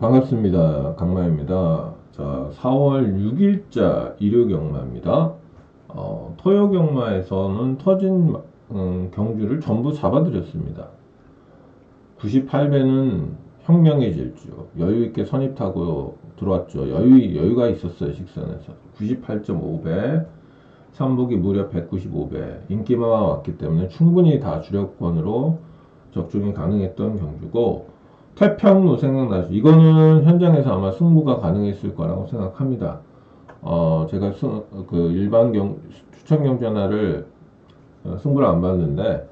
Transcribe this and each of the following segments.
반갑습니다. 강마입니다. 자, 4월 6일자 일요 경마입니다. 어, 토요 경마에서는 터진 음, 경주를 전부 잡아드렸습니다. 98배는 혁명의 질주, 여유 있게 선입 타고 들어왔죠. 여유 여유가 있었어요 식선에서 98.5배, 삼복이 무려 195배, 인기마가 왔기 때문에 충분히 다 주력권으로 적중이 가능했던 경주고 태평로 생각나죠. 이거는 현장에서 아마 승부가 가능했을 거라고 생각합니다. 어, 제가 승, 그 일반 경, 추천 경전화를 어, 승부를 안 봤는데,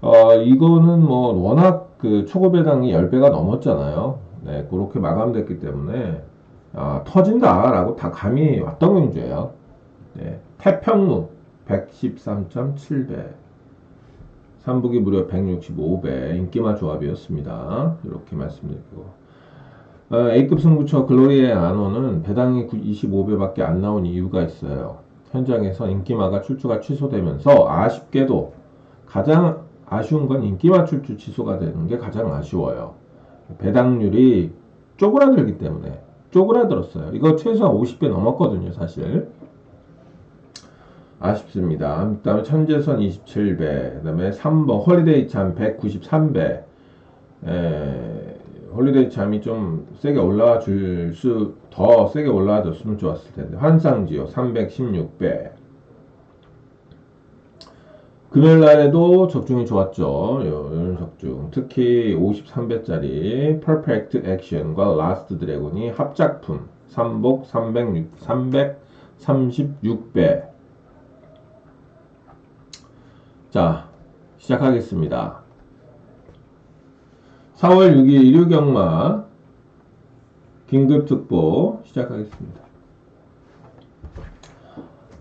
어, 이거는 뭐 워낙 그 초고 배당이 10배가 넘었잖아요. 네, 그렇게 마감됐기 때문에, 아, 터진다라고 다 감이 왔던 경주예요. 네, 태평로 113.7배. 삼북이 무려 165배 인기마 조합이었습니다. 이렇게 말씀드리고 어, A급 승부처 글로리의 안호는 배당이 25배밖에 안 나온 이유가 있어요. 현장에서 인기마가 출주가 취소되면서 아쉽게도 가장 아쉬운 건 인기마 출주 취소가 되는 게 가장 아쉬워요. 배당률이 쪼그라들기 때문에 쪼그라들었어요. 이거 최소한 50배 넘었거든요, 사실. 아쉽습니다. 그 다음에 천재선 27배, 그 다음에 3번 홀리데이 참 193배. 에, 홀리데이 참이 좀 세게 올라와 줄 수, 더 세게 올라와 줬으면 좋았을 텐데. 환상지요 316배. 금요일 날에도 적중이 좋았죠. 이런 적중. 특히 53배짜리 퍼펙트 액션과 라스트 드래곤이 합작품. 삼복 306, 336배. 자, 시작하겠습니다. 4월 6일 일요경마 긴급특보 시작하겠습니다.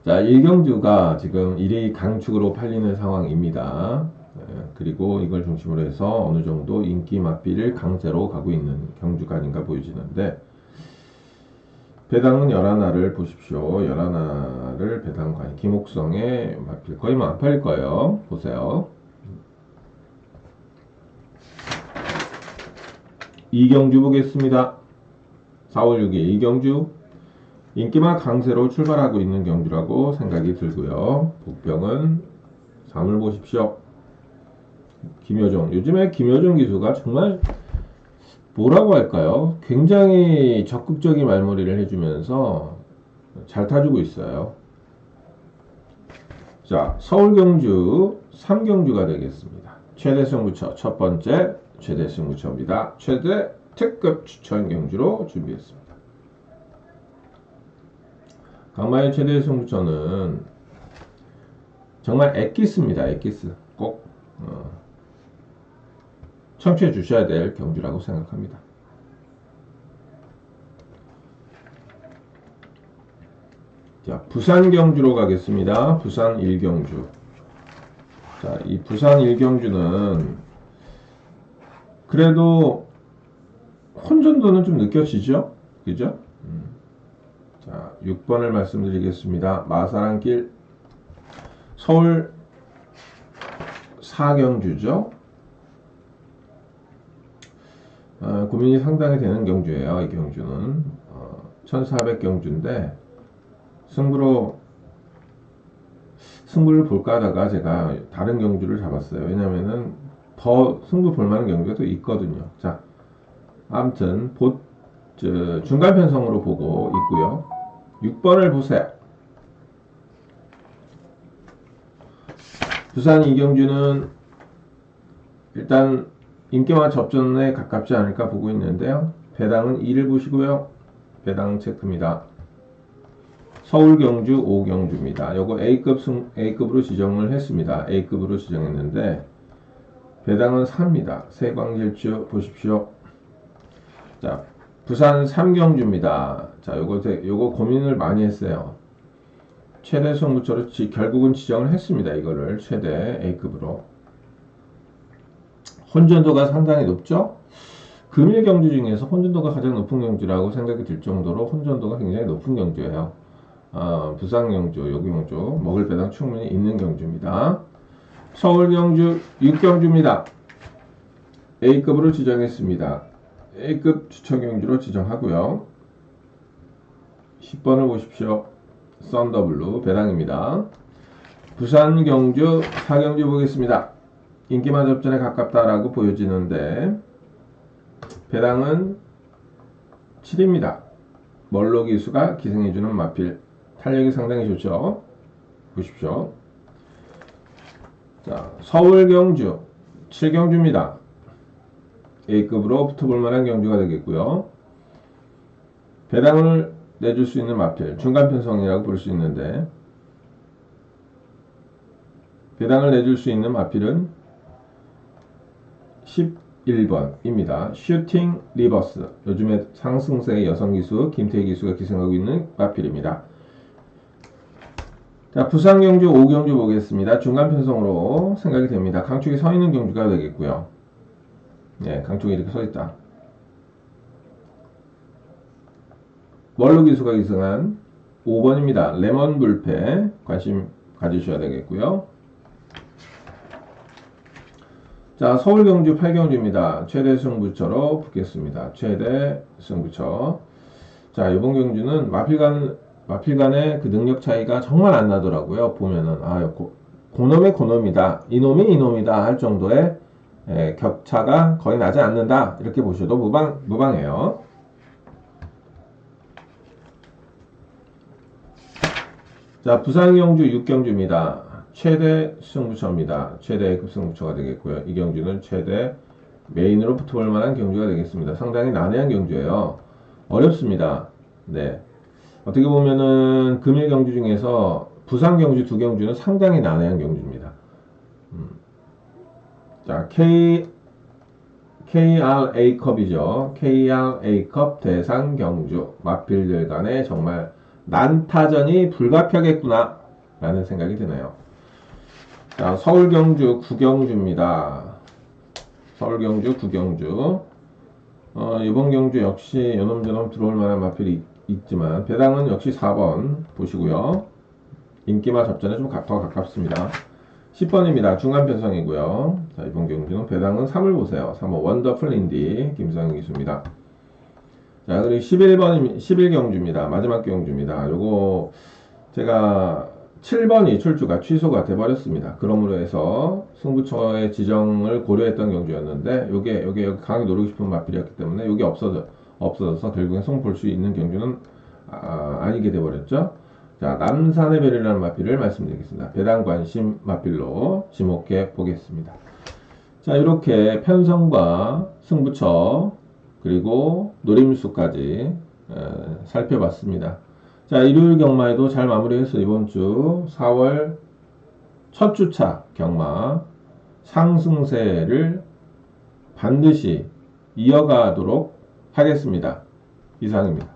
자, 일경주가 지금 1위 강축으로 팔리는 상황입니다. 예, 그리고 이걸 중심으로 해서 어느 정도 인기 맞비를 강세로 가고 있는 경주가 아닌가 보여지는데 배당은 열하나를 보십시오. 열하나를 배당관 김옥성에 맞필 거의 뭐안 팔릴 거예요. 보세요. 이경주 보겠습니다. 4월 6일 이경주 인기만 강세로 출발하고 있는 경주라고 생각이 들고요. 복병은 3을 보십시오. 김효정 요즘에 김효정 기수가 정말 뭐라고 할까요? 굉장히 적극적인 말머리를 해주면서 잘 타주고 있어요. 자, 서울 경주 3경주가 되겠습니다. 최대 승부처 첫 번째 최대 승부처입니다. 최대 특급 추천 경주로 준비했습니다. 강마의 최대 승부처는 정말 엑기스입니다. 엑기스 꼭 어, 청취해 주셔야 될 경주라고 생각합니다. 자, 부산 경주로 가겠습니다. 부산 1경주. 자, 이 부산 1경주는 그래도 혼전도는 좀 느껴지죠? 그죠? 음. 자, 6번을 말씀드리겠습니다. 마사랑길 서울 4경주죠. 어, 고민이 상당히 되는 경주예요. 이 경주는 어, 1400 경주인데 승부로 승부를 볼까 하다가 제가 다른 경주를 잡았어요. 왜냐면은 더 승부 볼만한 경주가 또 있거든요. 자, 저, 중간 편성으로 보고 있고요. 6번을 보세요. 부산 이경주는 일단 인기와 접전에 가깝지 않을까 보고 있는데요. 배당은 2를 보시고요. 배당 체크입니다. 서울 경주 5 경주입니다. 요거 A급 승, A급으로 지정을 했습니다. A급으로 지정했는데 배당은 4입니다. 세광질주 보십시오. 자, 부산 3경주입니다. 자, 요거 요거 고민을 많이 했어요. 최대 승부처로 결국은 지정을 했습니다. 이거를 최대 A급으로. 혼전도가 상당히 높죠. 금일 경주 중에서 혼전도가 가장 높은 경주라고 생각이 들 정도로 혼전도가 굉장히 높은 경주예요. 어, 부산 경주, 여기 경주, 먹을 배당 충분히 있는 경주입니다. 서울 경주 6경주입니다. A급으로 지정했습니다. A급 추천 경주로 지정하고요. 10번을 보십시오. 썬더블루 배당입니다. 부산 경주 사경주 보겠습니다. 인기만 접전에 가깝다라고 보여지는데 배당은 7입니다. 멀로 기수가 기승해주는 마필 탄력이 상당히 좋죠. 보십시오. 자, 서울 경주 7경주입니다. A급으로 붙어볼 만한 경주가 되겠고요. 배당을 내줄 수 있는 마필 중간 편성이라고 볼 수 있는데 배당을 내줄 수 있는 마필은 11번입니다. 슈팅 리버스 요즘에 상승세의 여성 기수 김태희 기수가 기승하고 있는 마필입니다. 자 부산 경주 5경주 보겠습니다. 중간 편성으로 생각이 됩니다. 강축이 서 있는 경주가 되겠고요. 네, 강축이 이렇게 서 있다. 멀로 기수가 기승한 5번입니다. 레몬 불패 관심 가지셔야 되겠고요. 자, 서울 경주 8경주입니다. 최대 승부처로 붙겠습니다. 최대 승부처. 자, 이번 경주는 마필간 마필간의 그 능력 차이가 정말 안 나더라고요. 보면은 아, 고, 고놈의 고놈이다. 이놈이 이놈이다 할 정도의 에, 격차가 거의 나지 않는다. 이렇게 보셔도 무방 무방해요. 자, 부산 경주 6경주입니다. 최대 승부처입니다. 최대 급 승부처가 되겠고요. 이 경주는 최대 메인으로 붙어볼 만한 경주가 되겠습니다. 상당히 난해한 경주예요. 어렵습니다. 네. 어떻게 보면은 금일 경주 중에서 부산 경주 두 경주는 상당히 난해한 경주입니다. 음. 자, K KRA컵이죠. KRA컵 대상 경주 마필들 간에 정말 난타전이 불가피하겠구나 라는 생각이 드네요. 자, 서울 경주 구경주입니다. 서울 경주 구경주. 어, 이번 경주 역시 요놈저놈 들어올 만한 마필이 있, 있지만 배당은 역시 4번 보시고요. 인기마 접전에 좀 가, 더 가깝습니다. 10번입니다. 중간 편성이고요. 자, 이번 경주는 배당은 3을 보세요. 3번 원더풀 인디 김성희 기수입니다. 자, 그리고 11번, 11경주입니다. 마지막 경주입니다. 요거 제가 7번이 출주가 취소가 돼버렸습니다. 그러므로 해서 승부처의 지정을 고려했던 경주였는데 요게 요게 여기 강하게 노리고 싶은 마필이었기 때문에 요게 없어져 없어져서 결국엔 승볼 수 있는 경주는 아, 아니게 돼버렸죠. 자 남산의 별이라는 마필을 말씀드리겠습니다. 배당 관심 마필로 지목해 보겠습니다. 자 이렇게 편성과 승부처 그리고 노림수까지 에, 살펴봤습니다. 자, 일요일 경마에도 잘 마무리해서 이번 주 4월 첫 주차 경마 상승세를 반드시 이어가도록 하겠습니다. 이상입니다.